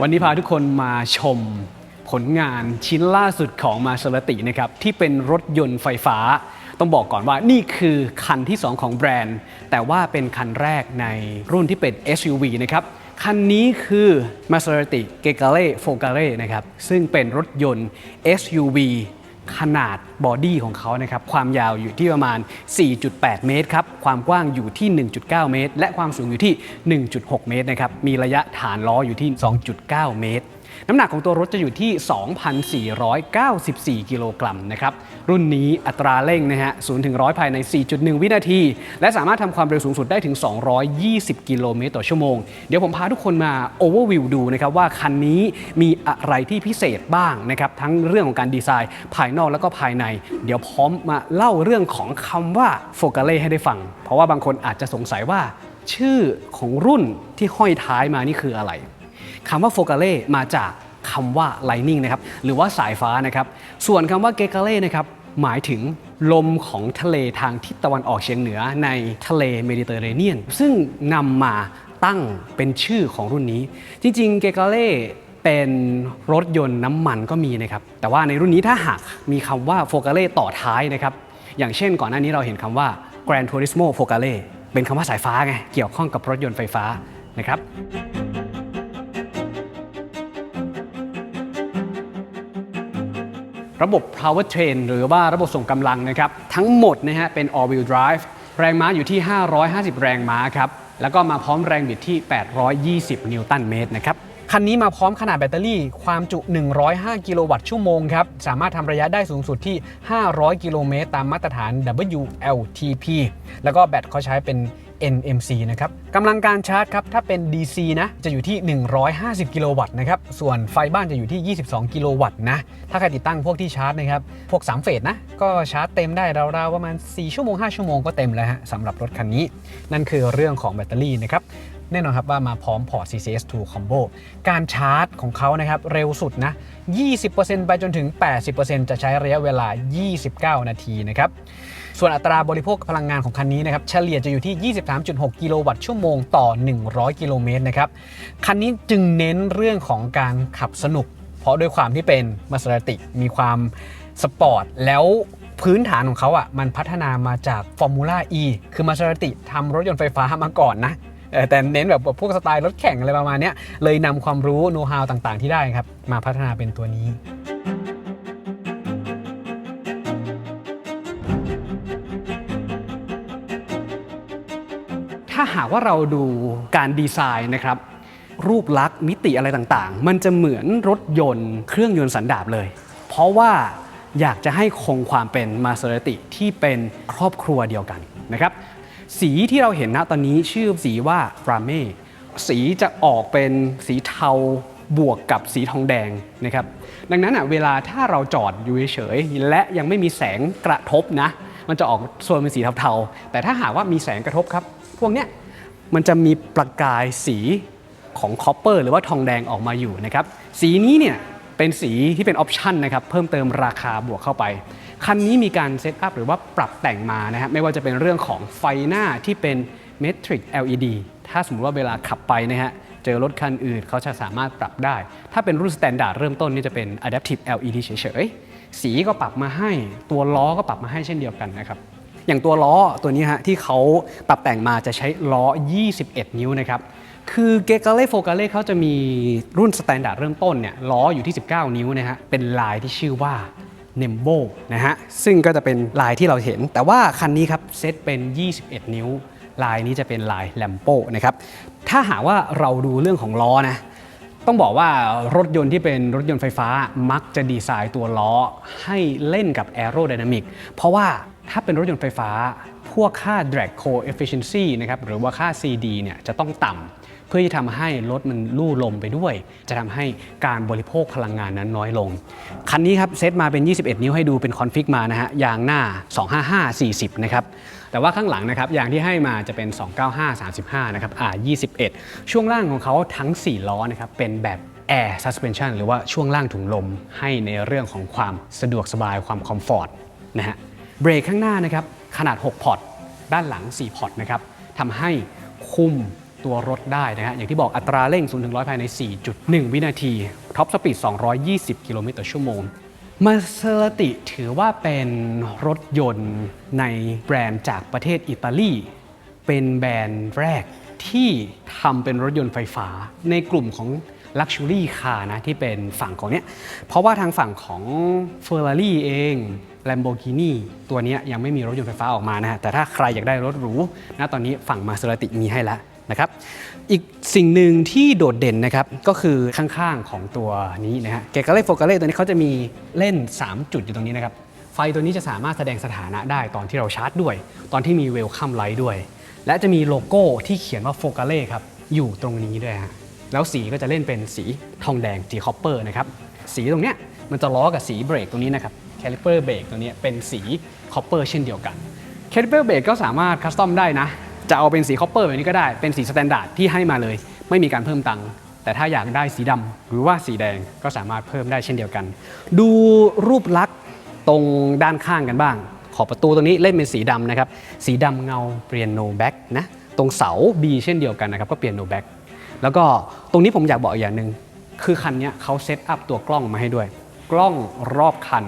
วันนี้พาทุกคนมาชมผลงานชิ้นล่าสุดของมาเซราตินะครับ ที่เป็นรถยนต์ไฟฟ้า ต้องบอกก่อนว่านี่คือคันที่ 2 ของแบรนด์ แต่ว่าเป็นคันแรกในรุ่นที่เป็น SUV นะครับคันนี้คือ Maserati g e g a l e f o g a l e นะครับ ซึ่งเป็นรถยนต์ SUV ขนาดบอดี้ของเขานะครับความยาวอยู่ที่ประมาณ 4.8 เมตรครับความกว้างอยู่ที่ 1.9 เมตร และความสูงอยู่ที่ 1.6 เมตรนะครับมีระยะฐานล้ออยู่ที่ 2.9 เมตร น้ำหนักของตัวรถจะอยู่ที่ 2,494 กิโลกรัมนะครับ รุ่นนี้อัตราเร่งนะฮะ0ถึง100 ภายใน 4.1 วินาที และสามารถทำความเร็วสูงสุดได้ถึง 220 กิโลเมตรต่อชั่วโมง เดี๋ยวผมพาทุกคนมาโอเวอร์วิวดูนะครับว่าคันนี้มีอะไรที่พิเศษบ้างนะครับ ทั้งเรื่องของการดีไซน์ภายนอกแล้วก็ภายใน เดี๋ยวพร้อมมาเล่าเรื่องของคำว่าโฟกาเล่ให้ได้ฟัง เพราะว่าบางคนอาจจะสงสัยว่าชื่อของรุ่นที่ห้อยท้ายมานี่คืออะไร คำว่าโฟกาเล่มาจากคำว่า lightning นะครับหรือว่าสายฟ้านะครับ ส่วนคำว่าเกกาเล่นะครับหมายถึงลมของทะเลทางทิศตะวันออกเฉียงเหนือในทะเลเมดิเตอร์เรเนียน ซึ่งนำมาตั้งเป็นชื่อของรุ่นนี้ จริงๆ เกกาเล่เป็นรถยนต์น้ำมันก็มีนะครับ แต่ว่าในรุ่นนี้ถ้าหากมีคำว่าโฟกาเล่ต่อท้ายนะครับ อย่างเช่นก่อนหน้านี้เราเห็นคำว่า Gran Turismo Fogale เป็นคำว่าสายฟ้าไง เกี่ยวข้องกับรถยนต์ไฟฟ้านะครับ ระบบ powertrain หรือว่าระบบส่งกำลังนะครับ ทั้งหมดนะฮะเป็น all wheel drive แรงม้าอยู่ที่ 550 แรงม้าครับ แล้วก็มาพร้อมแรงบิดที่ 820 นิวตันเมตรนะครับ คันนี้มาพร้อมขนาดแบตเตอรี่ความจุ 105 กิโลวัตต์ชั่วโมงครับ สามารถทำระยะได้สูงสุดที่ 500 กิโลเมตรตามมาตรฐาน WLTP แล้วก็แบตเขาใช้เป็น NMC นะครับกำลังการชาร์จครับถ้าเป็น DC นะจะอยู่ที่ 150 กิโลวัตต์นะครับส่วนไฟบ้านจะอยู่ที่ 22 กิโลวัตต์นะถ้าใครติดตั้งพวกที่ชาร์จนะครับพวก 3 เฟสนะก็ชาร์จเต็มได้ราวๆประมาณ 4 ชั่วโมง 5 ชั่วโมงก็เต็มแล้วฮะสำหรับรถคันนี้ นั่นคือเรื่องของแบตเตอรี่นะครับแน่นอนครับว่ามาพร้อมพอร์ต CCS2 Combo การชาร์จของเขานะครับเร็วสุดนะ 20%ไปจนถึง 80%จะใช้ระยะเวลา 29 นาทีนะครับ ส่วนอัตราบริโภคพลังงานของคันนี้นะครับเฉลี่ยจะอยู่ที่ 23.6 กิโลวัตต์ชั่วโมงต่อ 100 กิโลเมตรนะครับคันนี้จึงเน้นเรื่องของการขับสนุก เพราะด้วยความที่เป็นมาส e ติมีความสปอร์ตแล้วพื้นฐานของเขาอะมันพัฒนามาจาก Formula E คือมาส e ติทำรถยนต์ไฟฟ้ามาก่อนนะแต่เน้นแบบพวกสไตล์รถแข่งอะไรประมาณนี้เลยนำความรู้โน้ตฮาวต่างๆ ที่ได้ครับมาพัฒนาเป็นตัวนี้ากว่าเราดูการดีไซน์นะครับรูปลักษณ์มิติอะไรต่างๆ มันจะเหมือนรถยนต์เครื่องยนต์สันดาปเลย เพราะว่าอยากจะให้คงความเป็นมาเซ r ติที่เป็นครอบครัวเดียวกันนะครับสีที่เราเห็นนะตอนนี้ชื่อสีว่าราเม่สีจะออกเป็นสีเทาบวกกับสีทองแดงนะครับดังนั้นอะเวลาถ้าเราจอดอยู่เฉยๆและยังไม่มีแสงกระทบนะ มันจะออกโซนเป็นสีเทาๆแต่ถ้าหากว่ามีแสงกระทบครับ พวกเนี้ย มันจะมีประกายสีของคอปเปอร์หรือว่าทองแดงออกมาอยู่นะครับ สีนี้เนี่ยเป็นสีที่เป็นออปชันนะครับเพิ่มเติมราคาบวกเข้าไป คันนี้มีการเซตอัพหรือว่าปรับแต่งมานะฮะไม่ว่าจะเป็นเรื่องของไฟหน้าที่เป็น Metric LED ถ้าสมมติว่าเวลาขับไปนะฮะเจอรถคันอื่นเขาจะสามารถปรับได้ ถ้าเป็นรุ่นสแตนดาร์ดเริ่มต้นนี่จะเป็น Adaptive LED เฉยๆ สีก็ปรับมาให้ ตัวล้อก็ปรับมาให้เช่นเดียวกันนะครับ อย่างตัวล้อตัวนี้ฮะที่เขาปรับแต่งมาจะใช้ล้อ 21 นิ้วนะครับคือเกกาเล่โฟกาเล่เขาจะมีรุ่นสแตนดาร์ดเริ่มต้นเนี่ยล้ออยู่ที่ 19 นิ้วนะฮะเป็นลายที่ชื่อว่า n e m b o นะฮะซึ่งก็จะเป็นลายที่เราเห็น แต่ว่าคันนี้ครับเซตเป็น 21 นิ้ว ลายนี้จะเป็นลายแลมโปนะครับถ้าหากว่าเราดูเรื่องของล้อนะต้องบอกว่ารถยนต์ที่เป็นรถยนต์ไฟฟ้ามักจะดีไซน์ตัวล้อให้เล่นกับ Aerodynamic เพราะว่า ถ้าเป็นรถยนต์ไฟฟ้า พวกค่า drag coefficiency นะครับหรือว่าค่า CD เนี่ยจะต้องต่ำเพื่อที่ทำให้รถมันลู่ลมไปด้วย จะทำให้การบริโภคพลังงานนั้นน้อยลง คันนี้ครับเซตมาเป็น 21 นิ้วให้ดูเป็นคอนฟิกมานะฮะยางหน้า 255 40 นะครับแต่ว่าข้างหลังนะครับยางที่ให้มาจะเป็น 295 35 นะครับอ่า21 ช่วงล่างของเขาทั้ง 4 ล้อนะครับเป็นแบบ Air Suspension หรือว่าช่วงล่างถุงลมให้ในเรื่องของความสะดวกสบายความคอมฟอร์ตนะฮะ เบรกข้างหน้านะครับขนาด 6 พอร์ต ด้านหลัง 4 พอร์ตนะครับทำให้คุมตัวรถได้นะฮะอย่างที่บอกอัตราเร่ง 0 ถึง 100 ภายใน 4.1 วินาที ท็อปสปีด 220 กิโลเมตรต่อชั่วโมงมาเซราติถือว่าเป็นรถยนต์ในแบรนด์จากประเทศอิตาลี เป็นแบรนด์แรกที่ทำเป็นรถยนต์ไฟฟ้าในกลุ่มของ Luxury Car นะที่เป็นฝั่งของเนี้ยเพราะว่าทางฝั่งของ Ferrari เอง Lamborghini ตัวเนี้ยยังไม่มีรถยนต์ไฟฟ้าออกมานะฮะแต่ถ้าใครอยากได้รถหรูนะตอนนี้ฝั่ง Maserati มีให้แล้วนะครับอีกสิ่งหนึ่งที่โดดเด่นนะครับก็คือข้างๆของตัวนี้นะฮะเกกาเล่โฟกาเล่ตัวนี้เขาจะมีเล่น 3 จุดอยู่ตรงนี้นะครับไฟตัวนี้จะสามารถแสดงสถานะได้ตอนที่เราชาร์จด้วย ตอนที่มีเวลคัมไลท์ด้วย และจะมีโลโก้ที่เขียนว่าโฟกาเล่ครับอยู่ตรงนี้ด้วยฮะ แล้วสีก็จะเล่นเป็นสีทองแดงสีคอปเปอร์นะครับสีตรงเนี้ยมันจะล้อกับสีเบรกตรงนี้นะครับแคลิเปอร์เบรกตรงนี้เป็นสีคอปเปอร์เช่นเดียวกันแคลิเปอร์เบรกก็สามารถคัสตอมได้นะ จะเอาเป็นสีคอปเปอร์แบบนี้ก็ได้ เป็นสีสแตนดาร์ดที่ให้มาเลย ไม่มีการเพิ่มตังค์แต่ถ้าอยากได้สีดำหรือว่าสีแดงก็สามารถเพิ่มได้เช่นเดียวกัน ดูรูปลักษณ์ตรงด้านข้างกันบ้าง ขอบประตูตรงนี้เล่นเป็นสีดำนะครับ สีดำเงาเปลี่ยนโนแบ็กนะ ตรงเสา B เช่นเดียวกันนะครับก็เปลี่ยนโนแบ็ก แล้วก็ตรงนี้ผมอยากบอกอีกอย่างหนึ่งคือคันนี้เขาเซตอัพตัวกล้องมาให้ด้วย กล้องรอบคัน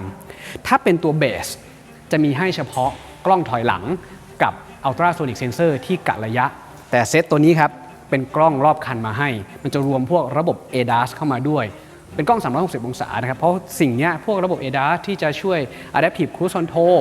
ถ้าเป็นตัวเบสจะมีให้เฉพาะกล้องถอยหลังกับ Ultrasonic Sensor ที่กะระยะ แต่เซตตัวนี้ครับ เป็นกล้องรอบคันมาให้ มันจะรวมพวกระบบ ADAS เข้ามาด้วย เป็นกล้อง 360 องศานะครับ เพราะสิ่งนี้พวกระบบ ADAS ที่จะช่วย Adaptive Cruise Control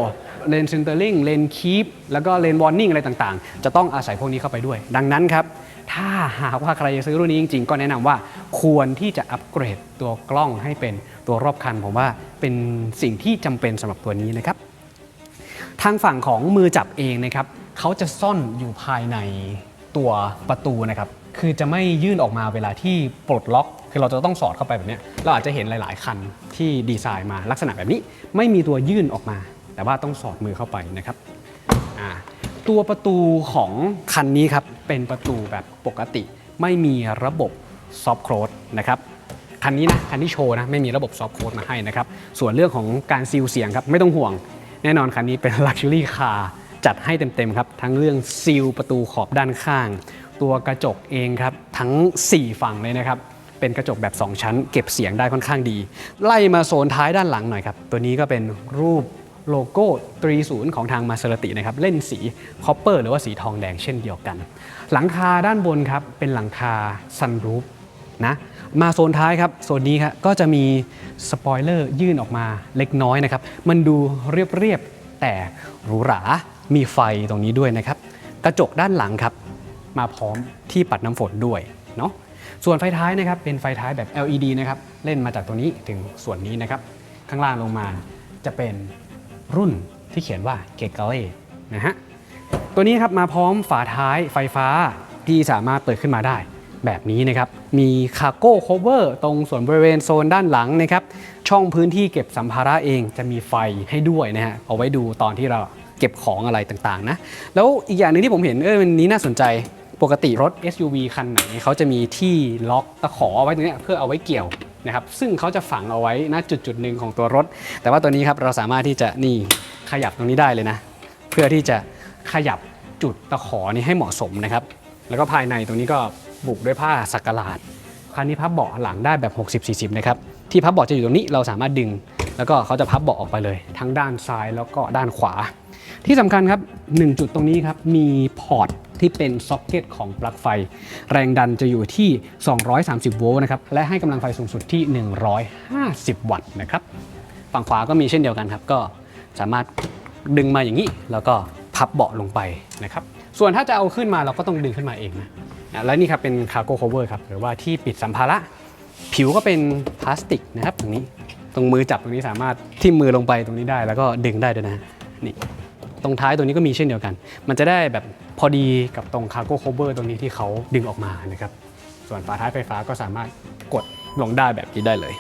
Lane Centering Lane Keep แล้วก็ Lane Warning อะไรต่างๆ จะต้องอาศัยพวกนี้เข้าไปด้วย ดังนั้นครับ ถ้าหากว่าใครจะซื้อรุ่นนี้จริง ๆ ก็แนะนำว่าควรที่จะอัปเกรดตัวกล้องให้เป็นตัวรอบคัน ผมว่าเป็นสิ่งที่จำเป็นสำหรับตัวนี้นะครับ ทางฝั่งของมือจับเองนะครับเขาจะซ่อนอยู่ภายในตัวประตูนะครับคือจะไม่ยื่นออกมาเวลาที่ปลดล็อก คือเราจะต้องสอดเข้าไปแบบนี้เราอาจจะเห็นหลาย ๆ คันที่ดีไซน์มาลักษณะแบบนี้ไม่มีตัวยื่นออกมา แต่ว่าต้องสอดมือเข้าไปนะครับตัวประตูของคันนี้ครับ เป็นประตูแบบปกติ ไม่มีระบบซอฟต์โคลดนะครับคันนี้นะคันที่โชว์นะไม่มีระบบซอฟต์โค้ดมาให้นะครับส่วนเรื่องของการซีลเสียงครับไม่ต้องห่วง แน่นอนคันนี้เป็น Luxury Car จัดให้เต็มๆครับ ทั้งเรื่องซีลประตูขอบด้านข้าง ตัวกระจกเองครับ ทั้ง 4 ฝั่งเลยนะครับ เป็นกระจกแบบ 2 ชั้น เก็บเสียงได้ค่อนข้างดี ไล่มาโซนท้ายด้านหลังหน่อยครับ ตัวนี้ก็เป็นรูป โลโก้ตรีศูนย์ของทางมาเซราตินะครับเล่นสีคอปเปอร์หรือว่าสีทองแดงเช่นเดียวกัน หลังคาด้านบนครับเป็นหลังคาซันรูฟนะมาโซนท้ายครับโซนนี้ครับก็จะมีสปอยเลอร์ยื่นออกมาเล็กน้อยนะครับมันดูเรียบๆแต่หรูหรามีไฟตรงนี้ด้วยนะครับกระจกด้านหลังครับมาพร้อมที่ปัดน้ำฝนด้วยเนาะส่วนไฟท้ายนะครับเป็นไฟท้ายแบบ LED นะครับเล่นมาจากตัวนี้ถึงส่วนนี้นะครับข้างล่างลงมาจะเป็น รุ่นที่เขียนว่าเกกาเล่นะฮะตัวนี้ครับมาพร้อมฝาท้ายไฟฟ้าที่สามารถเปิดขึ้นมาได้ แบบนี้นะครับ มีคาร์โก้โคเวอร์ตรงส่วนบริเวณโซนด้านหลังนะครับ ช่องพื้นที่เก็บสัมภาระเองจะมีไฟให้ด้วยนะฮะเอาไว้ดูตอนที่เราเก็บของอะไรต่างๆนะ แล้วอีกอย่างหนึ่งที่ผมเห็นเออมันนี้น่าสนใจปกติรถ SUV คันไหนเขาจะมีที่ล็อกตะขอเอาไว้ตรงนี้เพื่อเอาไว้เกี่ยว นะครับซึ่งเขาจะฝังเอาไว้ณจุดจุดหนึ่งของตัวรถ แต่ว่าตัวนี้ครับเราสามารถที่จะนี่ขยับตรงนี้ได้เลยนะ เพื่อที่จะขยับจุดตะขอนี้ให้เหมาะสมนะครับ แล้วก็ภายในตรงนี้ก็บุกด้วยผ้าสักหลาดคันนี้พับเบาะหลังได้แบบ 60-40 นะครับ ที่พับเบาะจะอยู่ตรงนี้เราสามารถดึง แล้วก็เขาจะพับเบาะออกไปเลย ทั้งด้านซ้ายแล้วก็ด้านขวา ที่สำคัญครับ 1 จุดตรงนี้ครับ มีพอร์ต ที่เป็นซ็อกเก็ตของปลั๊กไฟ แรงดันจะอยู่ที่ 230 โวลต์นะครับ และให้กำลังไฟสูงสุดที่ 150 วัตต์นะครับ ฝั่งขวาก็มีเช่นเดียวกันครับ ก็สามารถดึงมาอย่างนี้ แล้วก็พับเบาะลงไปนะครับ ส่วนถ้าจะเอาขึ้นมาเราก็ต้องดึงขึ้นมาเองนะ และนี่ครับเป็นคาร์โก้ o คเวอร์ครับ หรือว่าที่ปิดสัมภาระ ผิวก็เป็นพลาสติกนะครับตรงนี้ ตรงมือจับตรงนี้สามารถทิ่มมือลงไปตรงนี้ได้ แล้วก็ดึงได้ด้วยนะ นี่ ตรงท้ายตรงนี้ก็มีเช่นเดียวกัน มันจะได้แบบ พอดีกับตรงคาร์โก้โคเวอร์ตรงนี้ที่เขาดึงออกมานะครับ ส่วนฝาท้ายไฟฟ้าก็สามารถกดลงได้แบบนี้ได้เลย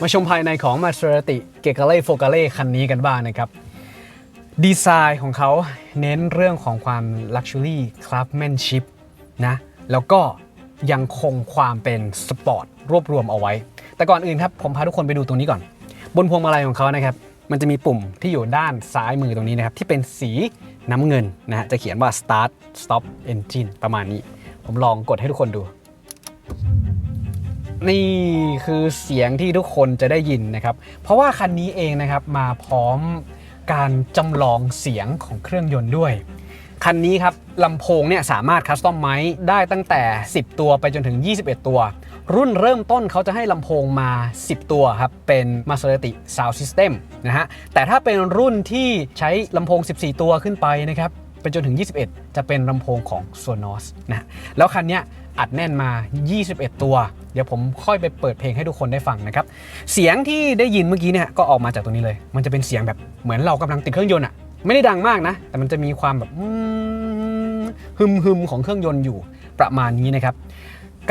มาชมภายในของ Maserati g e g a l e Focale คันนี้กันบ้างนะครับ ดีไซน์ของเขาเน้นเรื่องของความ Luxury Craftsmanship นะ แล้วก็ยังคงความเป็นสปอร์ตรวบรวมเอาไว้ แต่ก่อนอื่นครับผมพาทุกคนไปดูตรงนี้ก่อน บนพวงมาลัยของเขานะครับมันจะมีปุ่มที่อยู่ด้านซ้ายมือตรงนี้นะครับที่เป็นสีน้ำเงินนะฮะจะเขียนว่า start stop engine ประมาณนี้ ผมลองกดให้ทุกคนดู นี่คือเสียงที่ทุกคนจะได้ยินนะครับ เพราะว่าคันนี้เองนะครับมาพร้อมการจำลองเสียงของเครื่องยนต์ด้วย คันนี้ครับลำโพงเนี่ยสามารถคัสตอมไมซ์ได้ตั้งแต่ 10 ตัวไปจนถึง 21 ตัว รุ่นเริ่มต้นเขาจะให้ลำโพงมา 10 ตัวครับ เป็น Maserati Sound System นะฮะ แต่ถ้าเป็นรุ่นที่ใช้ลำโพง 14 ตัวขึ้นไปนะครับไปจนถึง 21 จะเป็นลำโพงของ Sonos นะแล้วคันนี้อัดแน่นมา 21 ตัว เดี๋ยวผมค่อยไปเปิดเพลงให้ทุกคนได้ฟังนะครับ เสียงที่ได้ยินเมื่อกี้เนี่ยก็ออกมาจากตรงนี้เลย มันจะเป็นเสียงแบบเหมือนเรากำลังติดเครื่องยนต์อะไม่ได้ดังมากนะ แต่มันจะมีความแบบอืมฮึมฮึมของเครื่องยนต์อยู่ประมาณนี้นะครับ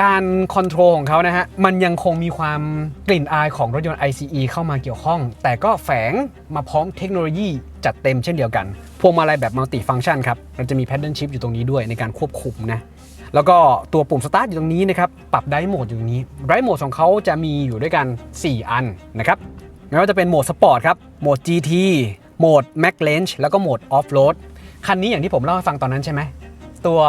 การคอนโทรลของเขานะฮะ มันยังคงมีความกลิ่นอายของรถยนต์ ICE เข้ามาเกี่ยวข้อง แต่ก็แฝงมาพร้อมเทคโนโลยีจัดเต็มเช่นเดียวกัน พวงมาลัยแบบมัลติฟัง c t ชันครับ มันจะมี Paddle Shift อยู่ตรงนี้ด้วยในการควบคุมนะ แล้วก็ตัวปุ่มสตาร์ทอยู่ตรงนี้นะครับ ปรับไดโหมดอยู่ตรงนี้ไดโหมดของเขาจะมีอยู่ด้วยกัน 4 อันนะครับ ไม่ว่าจะเป็นโหมดสปอร์ตครับ โหมด GT โหมด Max Range แล้วก็โหมด Off Road คันนี้อย่างที่ผมเล่าให้ฟังตอนนั้นใช่ไหม ตัว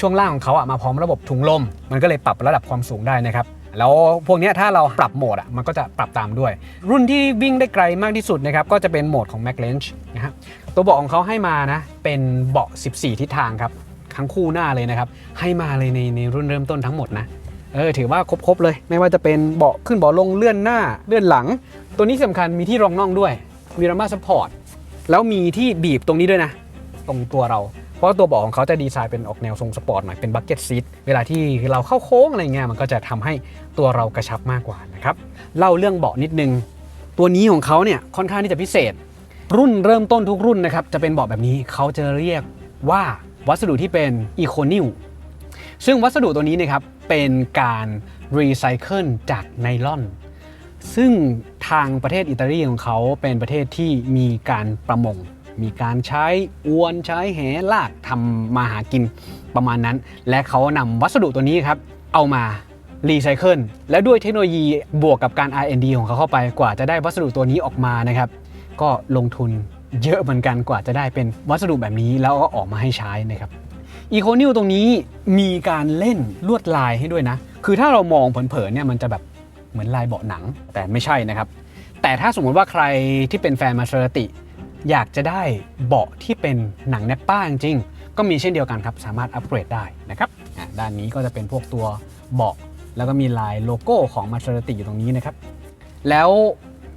ช่วงล่างของเขาอะมาพร้อมระบบถุงลม มันก็เลยปรับระดับความสูงได้นะครับ แล้วพวกนี้ถ้าเราปรับโหมดอะมันก็จะปรับตามด้วย รุ่นที่วิ่งได้ไกลมากที่สุดนะครับก็จะเป็นโหมดของ Max Range นะฮะตัวเบาะของเขาให้มานะเป็นเบาะ 14 ทิศทางครับทั้งคู่หน้าเลยนะครับให้มาเลยในในรุ่นเริ่มต้นทั้งหมดนะเออถือว่าครบๆเลย ไม่ว่าจะเป็นเบาะขึ้นเบาะลงเลื่อนหน้าเลื่อนหลัง ตัวนี้สำคัญมีที่รองน่องด้วยมีรามาสปอร์ตแล้วมีที่บีบตรงนี้ด้วยนะ ตรงตัวเรา เพราะตัวเบาะของเขาจะดีไซน์เป็นออกแนวทรงสปอร์ตหน่อยเป็นบักเก็ตซีทเวลาที่เราเข้าโค้งอะไรเงี้ยมันก็จะทำให้ตัวเรากระชับมากกว่านะครับเล่าเรื่องเบาะนิดนึง ตัวนี้ของเขาเนี่ยค่อนข้างที่จะพิเศษ รุ่นเริ่มต้นทุกรุ่นนะครับจะเป็นเบาะแบบนี้เขาจะเรียกว่าวัสดุที่เป็นอีโคนิวซึ่งวัสดุตัวนี้นะครับเป็นการรีไซเคิลจากไนลอน ซึ่งทางประเทศอิตาลีของเขาเป็นประเทศที่มีการประมง มีการใช้อวนใช้แหลากทำมาหากินประมาณนั้น และเขานำวัสดุตัวนี้ครับ เอามารีไซเคิลและด้วยเทคโนโลยีบวกกับการ R&D ของเขาเข้าไปกว่าจะได้วัสดุตัวนี้ออกมานะครับ ก็ลงทุนเยอะเหมือนกันกว่าจะได้เป็นวัสดุแบบนี้แล้วก็ออกมาให้ใช้นะครับอีโคนิวตรงนี้มีการเล่นลวดลายให้ด้วยนะ คือถ้าเรามองเผินๆเนี่ยมันจะแบบเหมือนลายเบาะหนังแต่ไม่ใช่นะครับ แต่ถ้าสมมติว่าใครที่เป็นแฟนมาเซราติ อยากจะได้เบาะที่เป็นหนังแนปป้าจริงๆก็มีเช่นเดียวกันครับ สามารถอัปเกรดได้นะครับอะด้านนี้ก็จะเป็นพวกตัวเบาะแล้วก็มีลายโลโก้ของมาเซราติอยู่ตรงนี้นะครับ แล้ว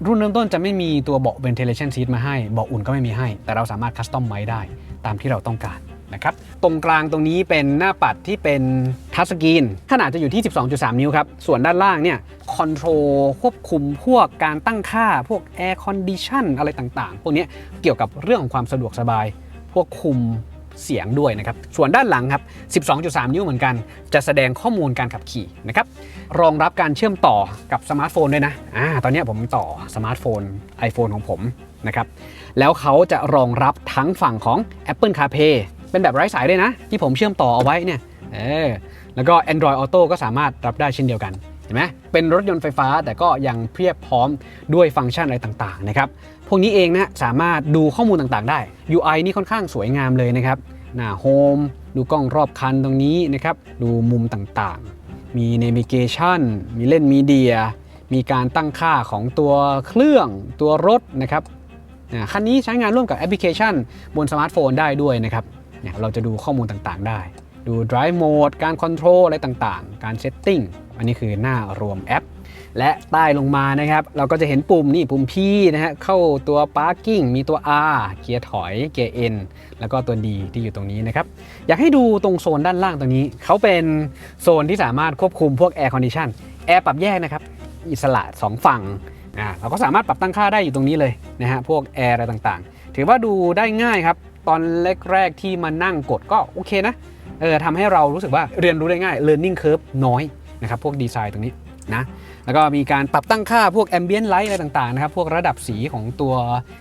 รุ่นเริ่มต้นจะไม่มีตัวเบาะ ventilation seat มาให้ เบาะอุ่นก็ไม่มีให้ แต่เราสามารถคัสตอมไว้ได้ตามที่เราต้องการ นะครับ ตรงกลางตรงนี้เป็นหน้าปัดที่เป็นทัชสกรีนขนาดจะอยู่ที่ 12.3 นิ้วครับ ส่วนด้านล่างเนี่ยคอนโทรลควบคุมพวกการตั้งค่า พวก air condition อะไรต่างๆ พวกนี้เกี่ยวกับเรื่องของความสะดวกสบาย พวกคุมเสียงด้วยนะครับ ส่วนด้านหลังครับ 12.3 นิ้วเหมือนกัน จะแสดงข้อมูลการขับขี่นะครับ รองรับการเชื่อมต่อกับสมาร์ทโฟนด้วยนะ อ่า ตอนนี้ผมต่อสมาร์ทโฟน iPhone ของผมนะครับ แล้วเขาจะรองรับทั้งฝั่งของ Apple CarPlay เป็นแบบไร้สายด้วยนะ ที่ผมเชื่อมต่อเอาไว้เนี่ยเออแล้วก็ Android Auto ก็สามารถรับได้เช่นเดียวกันเห็นไหมเป็นรถยนต์ไฟฟ้าแต่ก็ยังเพียบพร้อมด้วยฟังก์ชันอะไรต่างๆนะครับพวกนี้เองนะสามารถดูข้อมูลต่างๆได้ UI นี่ค่อนข้างสวยงามเลยนะครับหน้าโฮมดูกล้องรอบคันตรงนี้นะครับดูมุมต่างๆ มี Navigation มีเล่นมีเดีย มีการตั้งค่าของตัวเครื่องตัวรถนะครับคันนี้ใช้งานร่วมกับแอปพลิเคชันบนสมาร์ทโฟนได้ด้วยนะครับ เนี่ยเราจะดูข้อมูลต่างๆ ได้ ดู Drive Mode การ Control อะไรต่างๆ การ Setting อันนี้คือหน้ารวมแอป และใต้ลงมานะครับ เราก็จะเห็นปุ่มนี่ปุ่ม P นะฮะเข้าตัว Parking มีตัว R เกียร์ถอยเกียร์ N แล้วก็ตัว D ที่อยู่ตรงนี้นะครับ อยากให้ดูตรงโซนด้านล่างตรงนี้ เขาเป็นโซนที่สามารถควบคุมพวก Air Condition แอร์ปรับแยกนะครับ อิสระ 2 ฝั่งอ่าเราก็สามารถปรับตั้งค่าได้อยู่ตรงนี้เลยนะฮะพวกแอร์อะไรต่างๆ ถือว่าดูได้ง่ายครับ ตอนแรกๆที่มานั่งกดก็โอเคนะเออทำให้เรารู้สึกว่าเรียนรู้ได้ง่าย learning curve น้อยนะครับพวกดีไซน์ตรงนี้นะแล้วก็มีการปรับตั้งค่าพวก ambient light อะไรต่างๆนะครับพวกระดับสีของตัว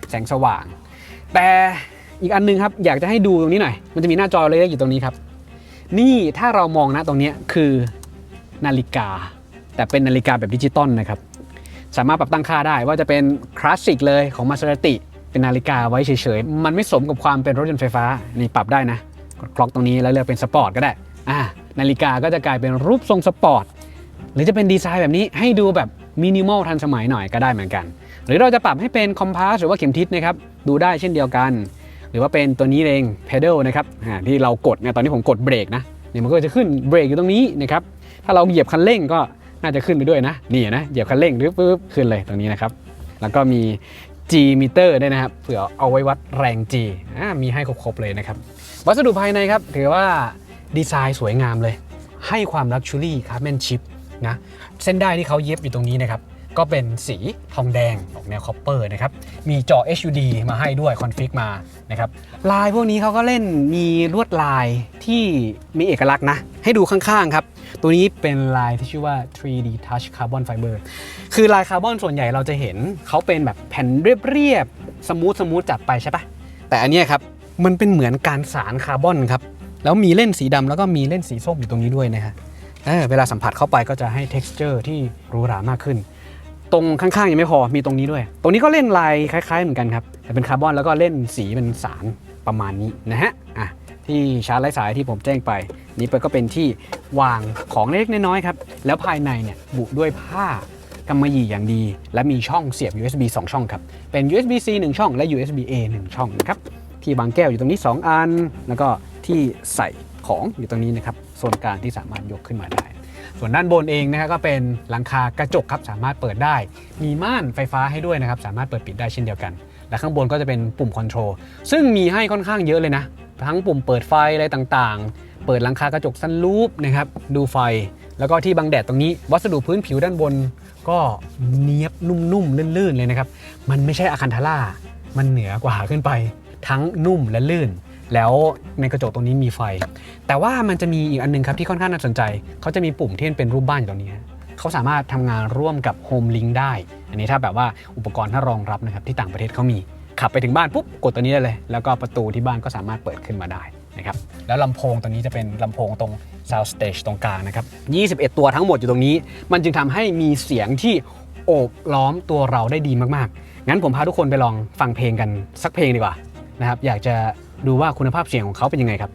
แสงสว่าง แต่อีกอันนึงครับอยากจะให้ดูตรงนี้หน่อย มันจะมีหน้าจอเล็กๆอยู่ตรงนี้ครับ นี่ถ้าเรามองนะตรงนี้คือนาฬิกา แต่เป็นนาฬิกาแบบดิจิตอลนะครับ สามารถปรับตั้งค่าได้ว่าจะเป็นคลาสสิกเลยของมา s e r a t i เป็นนาฬิกาไว้เฉยๆ มันไม่สมกับความเป็นรถยนต์ไฟฟ้า นี่ปรับได้นะ กดคล็อกตรงนี้แล้วเลือกเป็นสปอร์ตก็ได้อ่านาฬิกาก็จะกลายเป็นรูปทรงสปอร์ต หรือจะเป็นดีไซน์แบบนี้ให้ดูแบบมินิมอลทันสมัยหน่อยก็ได้เหมือนกัน หรือเราจะปรับให้เป็นคอมพาสหรือว่าเข็มทิศนะครับ ดูได้เช่นเดียวกัน หรือว่าเป็นตัวนี้เอง pedal นะครับอ่าที่เรากดเนี่ยตอนนี้ผมกดเบรกนะเนี่ยมันก็จะขึ้นเบรกอยู่ตรงนี้นะครับถ้าเราเหยียบคันเร่งก็น่าจะขึ้นไปด้วยนะนี่นะเหยียบคันเร่งปึ๊บปึ๊บขึ้นเลยตรงนี้นะครับแล้วก็มี G meter ด้วยนะครับเผื่อเอาไว้วัดแรง G มีให้ครบๆเลยนะครับ วัสดุภายในครับถือว่าดีไซน์สวยงามเลย ให้ความลักชัวรี่คาร์ m นชิพนะเส้นได้ที่เขาเย็บอยู่ตรงนี้นะครับ ก็เป็นสีทองแดงออกแนวคอปเปอร์นะครับ มีจอ HUD มาให้ด้วยคอนฟิกมานะครับ ลายพวกนี้เขาก็เล่นมีลวดลายที่มีเอกลักษณ์นะ ให้ดูข้างๆครับ ตัวนี้เป็นลายที่ชื่อว่า 3D Touch Carbon Fiber คือลายคาร์บอนส่วนใหญ่เราจะเห็นเขาเป็นแบบแผ่นเรียบๆ สมูทสมูทจัดไปใช่ปะแต่อันนี้ครับมันเป็นเหมือนการสารคาร์บอนครับ แล้วมีเล่นสีดำแล้วก็มีเล่นสีส้มอยู่ตรงนี้ด้วยนะฮะเเวลาสัมผัสเข้าไปก็จะให้ texture ที่หรูหรามากขึ้น ตรงข้างๆยังไม่พอมีตรงนี้ด้วย ตรงนี้ก็เล่นลายคล้ายๆเหมือนกันครับแต่เป็นคาร์บอนแล้วก็เล่นสีเป็นสารประมาณนี้นะฮะอะที่ชาร์จไร้สายที่ผมแจ้งไป นี่ก็เป็นที่วางของเล็กๆน้อยๆครับ แล้วภายในเนี่ยบุด้วยผ้ากำมะหยี่อย่างดี และมีช่องเสียบ USB 2 ช่องครับ เป็น USB-C 1 ช่องและ USB-A 1 ช่องนะครับที่บางแก้วอยู่ตรงนี้ 2 อัน แล้วก็ที่ใส่ของอยู่ตรงนี้นะครับโซนกลางที่สามารถยกขึ้นมาได้ ส่วนด้านบนเองนะครับก็เป็นหลังคากระจกครับสามารถเปิดได้ มีม่านไฟฟ้าให้ด้วยนะครับสามารถเปิดปิดได้เช่นเดียวกัน และข้างบนก็จะเป็นปุ่มคอนโทรลซึ่งมีให้ค่อนข้างเยอะเลยนะ ทั้งปุ่มเปิดไฟอะไรต่างๆ เปิดหลังคากระจกซันรูปนะครับดูไฟ แล้วก็ที่บังแดดตรงนี้ วัสดุพื้นผิวด้านบน ก็เนียบนุ่มๆลื่นๆเลยนะครับมันไม่ใช่อาคันทาร่ามันเหนือกว่าขึ้นไป ทั้งนุ่มและลื่น แล้วในกระจกตรงนี้มีไฟ แต่ว่ามันจะมีอีกอันหนึงครับที่ค่อนข้างน่าสนใจ เขาจะมีปุ่มที่เป็นรูปบ้านอยู่ตรงนี้เขาสามารถทำงานร่วมกับ Home Link ได้ อันนี้ถ้าแบบว่าอุปกรณ์ถ้ารองรับนะครับที่ต่างประเทศเขามี ขับไปถึงบ้านปุ๊บกดตัวนี้ได้เลย แล้วก็ประตูที่บ้านก็สามารถเปิดขึ้นมาได้นะครับแล้วลำโพงตัวนี้จะเป็นลำโพงตรง Sound Stage ตรงกลางนะครับ 21 ตัวทั้งหมดอยู่ตรงนี้ มันจึงทำให้มีเสียงที่โอบล้อมตัวเราได้ดีมากๆ งั้นผมพาทุกคนไปลองฟังเพลงกันสักเพลงดีกว่านะครับ อยากจะ ดูว่าคุณภาพเสียงของเขาเป็นยังไงครับ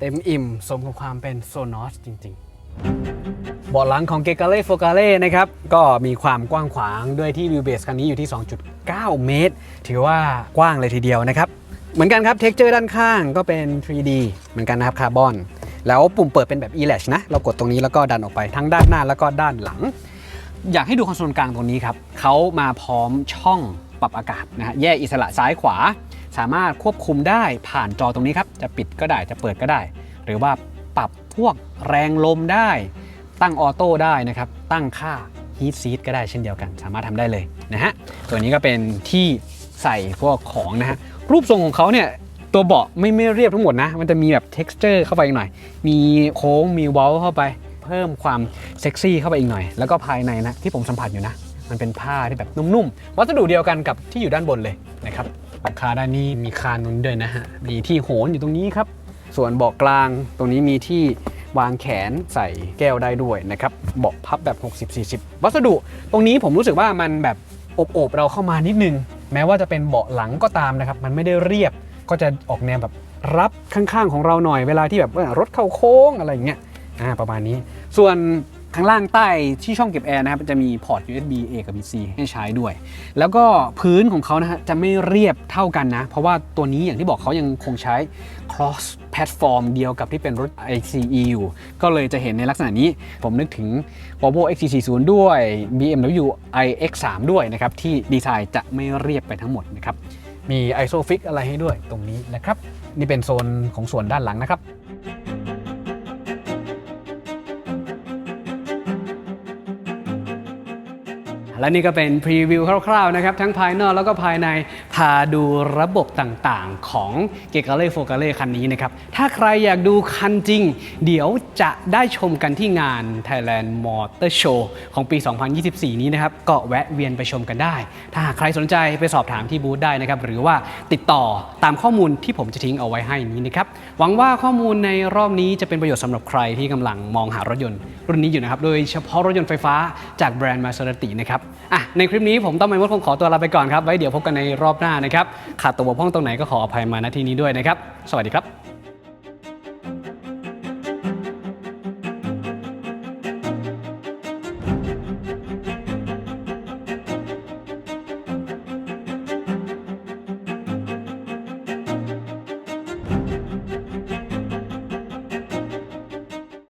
เต็มอิ่มสมกับความเป็นโซนอสจริงๆเบาะหลังของเกกาเล่โฟกาเล่นะครับ ก็มีความกว้างขวางด้วยที่วิวเบสคันนี้อยู่ที่ 2.9 เมตร ถือว่ากว้างเลยทีเดียวนะครับ เหมือนกันครับเท็กเจอร์ด้านข้างก็เป็น 3D เหมือนกันนะครับคาร์บอน แล้วปุ่มเปิดเป็นแบบ e-latch นะ เรากดตรงนี้แล้วก็ดันออกไปทั้งด้านหน้าแล้วก็ด้านหลัง อยากให้ดูคอนโซลกลางตรงนี้ครับเขามาพร้อมช่องปรับอากาศนะฮะแยกอิสระซ้ายขวา สามารถควบคุมได้ผ่านจอตรงนี้ครับ จะปิดก็ได้จะเปิดก็ได้ หรือว่าปรับพวกแรงลมได้ ตั้งออโต้ได้นะครับ ตั้งค่า heat seat ก็ได้เช่นเดียวกัน สามารถทำได้เลยนะฮะตัวนี้ก็เป็นที่ใส่พวกของนะฮะรูปทรงของเขาเนี่ยตัวเบาะไม่ไม่เรียบทั้งหมดนะ มันจะมีแบบ texture เข้าไปอีกหน่อย มีโค้งมีเว้าเข้าไป เพิ่มความเซ็กซี่เข้าไปอีกหน่อย แล้วก็ภายในนะที่ผมสัมผัสอยู่นะ มันเป็นผ้าที่แบบนุ่มๆ วัสดุเดียวกันกับที่อยู่ด้านบนเลยนะครับ หลังคาด้านนี้มีคานตรงนี้ด้วยนะฮะ มีที่โหนอยู่ตรงนี้ครับ ส่วนเบาะกลางตรงนี้มีที่วางแขนใส่แก้วได้ด้วยนะครับเบาะพับแบบ 60-40 วัสดุตรงนี้ผมรู้สึกว่ามันแบบโอบๆเราเข้ามานิดนึง แม้ว่าจะเป็นเบาะหลังก็ตามนะครับ มันไม่ได้เรียบก็จะออกแนวแบบรับข้างๆของเราหน่อยเวลาที่แบบรถเข้าโค้งอะไรอย่างเงี้ยอ่าประมาณนี้ ส่วน ข้างล่างใต้ที่ช่องเก็บแอร์นะครับจะมีพอร์ต USB A กับ B C ให้ใช้ด้วย แล้วก็พื้นของเขานะฮะจะไม่เรียบเท่ากันนะ เพราะว่าตัวนี้อย่างที่บอกเขายังคงใช้ cross platform เดียวกับที่เป็นรถ ICE อยู่ ก็เลยจะเห็นในลักษณะนี้ ผมนึกถึง Volvo XC40 ด้วย BMW iX3 ด้วยนะครับ ที่ดีไซน์จะไม่เรียบไปทั้งหมดนะครับ มี ISOFIX อะไรให้ด้วยตรงนี้นะครับ นี่เป็นโซนของส่วนด้านหลังนะครับ และนี่ก็เป็นพรีวิวคร่าวๆนะครับ ทั้งภายนอกแล้วก็ภายในพาดูระบบต่างๆ ของเกกาเล่โฟกาเล่คันนี้นะครับ ถ้าใครอยากดูคันจริง เดี๋ยวจะได้ชมกันที่งาน Thailand Motor Show ของปี 2024 นี้นะครับ ก็แวะเวียนไปชมกันได้ ถ้าหากใครสนใจไปสอบถามที่บูธได้นะครับ หรือว่าติดต่อตามข้อมูลที่ผมจะทิ้งเอาไว้ให้นี้นะครับ หวังว่าข้อมูลในรอบนี้จะเป็นประโยชน์สำหรับใครที่กำลังมองหารถยนต์ รุ่นนี้อยู่นะครับ โดยเฉพาะรถยนต์ไฟฟ้าจากแบรนด์มา s e r a t i นะครับ อะในคลิปนี้ผมต้องไปมดคงขอตัวลาไปก่อนครับไว้เดี๋ยวพบกันในรอบหน้านะครับขาดตัวบกพร่องตรงไหนก็ขออภัยมาณที่นี้ด้วยนะครับ สวัสดีครับ